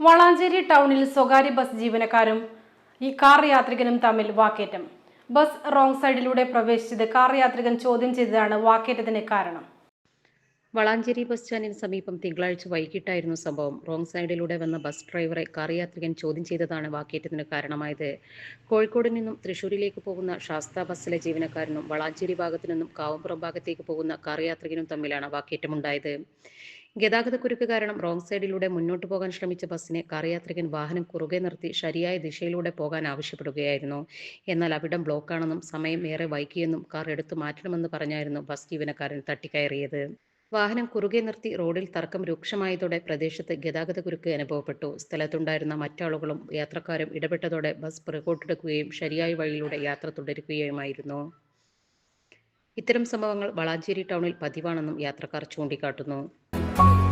വളാഞ്ചേരി ടൗണിൽ സ്വകാര്യ ബസ് ജീവനക്കാരും ഈ കാർ യാത്രികനും തമ്മിൽ വാക്കേറ്റം. ബസ് റോങ് സൈഡിലൂടെ പ്രവേശിച്ചത് കാർ യാത്രികൻ ചോദ്യം ചെയ്തതാണ് വാക്കേറ്റത്തിന് കാരണം. വളാഞ്ചേരി ബസ് സ്റ്റാൻഡിന് സമീപം തിങ്കളാഴ്ച വൈകിട്ടായിരുന്നു സംഭവം. റോങ് സൈഡിലൂടെ വന്ന ബസ് ഡ്രൈവറെ കാർ യാത്രികൻ ചോദ്യം ചെയ്തതാണ് വാക്കേറ്റത്തിന് കാരണമായത്. കോഴിക്കോട് നിന്നും തൃശൂരിലേക്ക് പോകുന്ന ശാസ്ത ബസ്സിലെ ജീവനക്കാരനും വളാഞ്ചേരി ഭാഗത്തു നിന്നും കാവുംപുറം ഭാഗത്തേക്ക് പോകുന്ന കാർ യാത്രികനും തമ്മിലാണ് വാക്കേറ്റമുണ്ടായത്. ഗതാഗതക്കുരുക്ക് കാരണം റോങ് സൈഡിലൂടെ മുന്നോട്ട് പോകാൻ ശ്രമിച്ച ബസ്സിനെ കാർ യാത്രികൻ വാഹനം കുറുകെ നിർത്തി ശരിയായ ദിശയിലൂടെ പോകാൻ ആവശ്യപ്പെടുകയായിരുന്നു. എന്നാൽ അവിടം ബ്ലോക്കാണെന്നും സമയം ഏറെ വൈകിയെന്നും കാർ എടുത്തു മാറ്റണമെന്ന് പറഞ്ഞായിരുന്നു ബസ് ജീവനക്കാരൻ തട്ടിക്കയറിയത്. വാഹനം കുറുകെ നിർത്തി റോഡിൽ തർക്കം രൂക്ഷമായതോടെ പ്രദേശത്ത് ഗതാഗതക്കുരുക്ക് അനുഭവപ്പെട്ടു. സ്ഥലത്തുണ്ടായിരുന്ന മറ്റാളുകളും യാത്രക്കാരും ഇടപെട്ടതോടെ ബസ് പുറകോട്ടെടുക്കുകയും ശരിയായ വഴിയിലൂടെ യാത്ര തുടരുകയുമായിരുന്നു. ഇത്തരം സംഭവങ്ങൾ വളാഞ്ചേരി ടൗണിൽ പതിവാണെന്നും യാത്രക്കാർ ചൂണ്ടിക്കാട്ടുന്നു.